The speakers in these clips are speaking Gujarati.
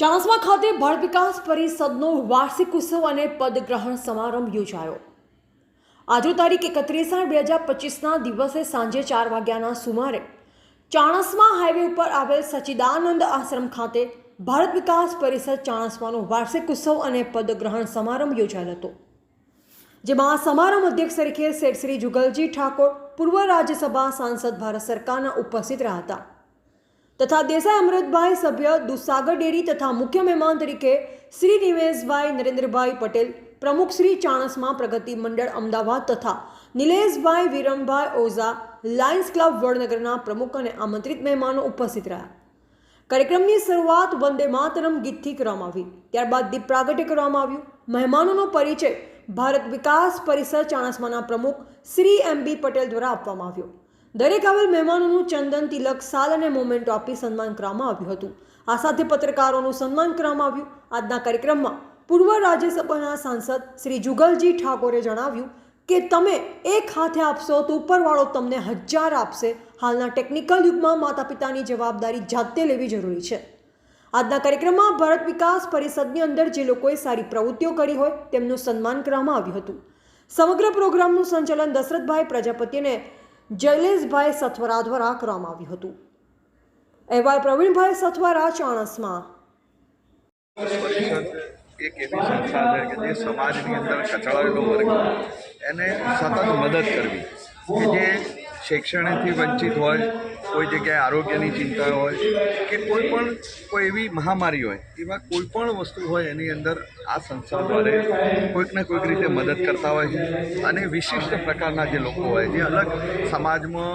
ચાણસ્મા ખાતે બાળ વિકાસ પરિષદનો વાર્ષિક ઉત્સવ અને પદગ્રહણ સમારંભ યોજાયો. આજે તારીખ એકત્રીસ આઠ બે હજાર પચીસના દિવસે સાંજે ચાર વાગ્યાના સુમારે ચાણસ્મા હાઈવે ઉપર આવેલ સચિદાનંદ આશ્રમ ખાતે ભારત વિકાસ પરિષદ ચાણસ્માનો વાર્ષિક ઉત્સવ અને પદગ્રહણ સમારંભ યોજાયો હતો. જેમાં સમારંભ અધ્યક્ષ તરીકે શેઠ શ્રી જુગલજી ઠાકોર, પૂર્વ રાજ્યસભા સાંસદ ભારત સરકારના ઉપસ્થિત રહ્યા હતા. તથા દેસાઈ અમૃતભાઈ સભ્ય દુસાગર ડેરી તથા મુખ્ય મહેમાન તરીકે શ્રી નિવેશભાઈ નરેન્દ્રભાઈ પટેલ, પ્રમુખ શ્રી ચાણસમાં પ્રગતિ મંડળ અમદાવાદ તથા નિલેશભાઈ વિરમભાઈ ઓઝા, લાયન્સ ક્લબ વડનગરના પ્રમુખ અને આમંત્રિત મહેમાનો ઉપસ્થિત રહ્યા. કાર્યક્રમની શરૂઆત વંદે માતરમ ગીતથી કરવામાં આવી. ત્યારબાદ દીપ પ્રાગટ્ય કરવામાં આવ્યું. મહેમાનોનો પરિચય ભારત વિકાસ પરિષદ ચાણસમાના પ્રમુખ શ્રી એમ બી પટેલ દ્વારા આપવામાં આવ્યો. દરેક આવેલ મહેમાનોનું ચંદન, તિલક, સાલ અને મોમેન્ટો આપી સન્માન કરવામાં આવ્યું હતું. આ સાથે પત્રકારોનું સન્માન કરવામાં આવ્યું. આજના કાર્યક્રમમાં પૂર્વ રાજ્યસભાના સાંસદ શ્રી જુગલજી ઠાકોરે જણાવ્યું કે, તમે એક હાથે આપશો તો ઉપરવાળો તમને હજાર આપશે. હાલના ટેકનિકલ યુગમાં માતા પિતાની જવાબદારી જાતે લેવી જરૂરી છે. આજના કાર્યક્રમમાં ભારત વિકાસ પરિષદની અંદર જે લોકોએ સારી પ્રવૃત્તિઓ કરી હોય તેમનું સન્માન કરવામાં આવ્યું હતું. સમગ્ર પ્રોગ્રામનું સંચાલન દશરથભાઈ પ્રજાપતિ અને જયલેશભાઈ સથવરા દ્વારા કરવામાં આવ્યું હતું. અહેવાલ પ્રવીણભાઈ સથવરા, ચાણસમાં. એક એવી સંસ્થા છે કે જે સમાજની અંદર કચડાયેલો વર્ગ, એને સતત મદદ કરવી. કે જે શિક્ષણથી વંચિત હોય, કોઈ જગ્યાએ આરોગ્યની ચિંતા હોય કે કોઈ પણ કોઈ એવી મહામારી હોય, એવા કોઈ પણ વસ્તુ હોય એની અંદર આ સંસ્થા દ્વારા કોઈકને કોઈક રીતે મદદ કરતા હોય છે. અને વિશિષ્ટ પ્રકારના જે લોકો હોય, જે અલગ સમાજમાં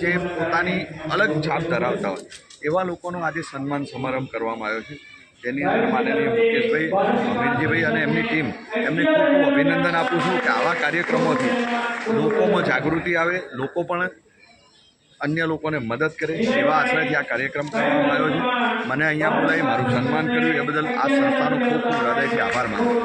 જે પોતાની અલગ છાપ ધરાવતા હોય, એવા લોકોનો આજે સન્માન સમારંભ કરવામાં આવ્યો છે. જેની અંદર માનનીય મુકેશભાઈ અમીરજીભાઈ અને એમની ટીમ. એમને ખૂબ ખૂબ અભિનંદન આપું છું કે આવા કાર્યક્રમોથી લોકોમાં જાગૃતિ આવે, લોકો પણ અન્ય લોકોને મદદ કરે. એવા આશયથી આ કાર્યક્રમ કરવામાં આવ્યો છે. મને અહીંયા બોલાવી મારું સન્માન કર્યું. એ બદલ આ સંસ્થાનો ખૂબ ખૂબ હૃદયથી આભાર માનું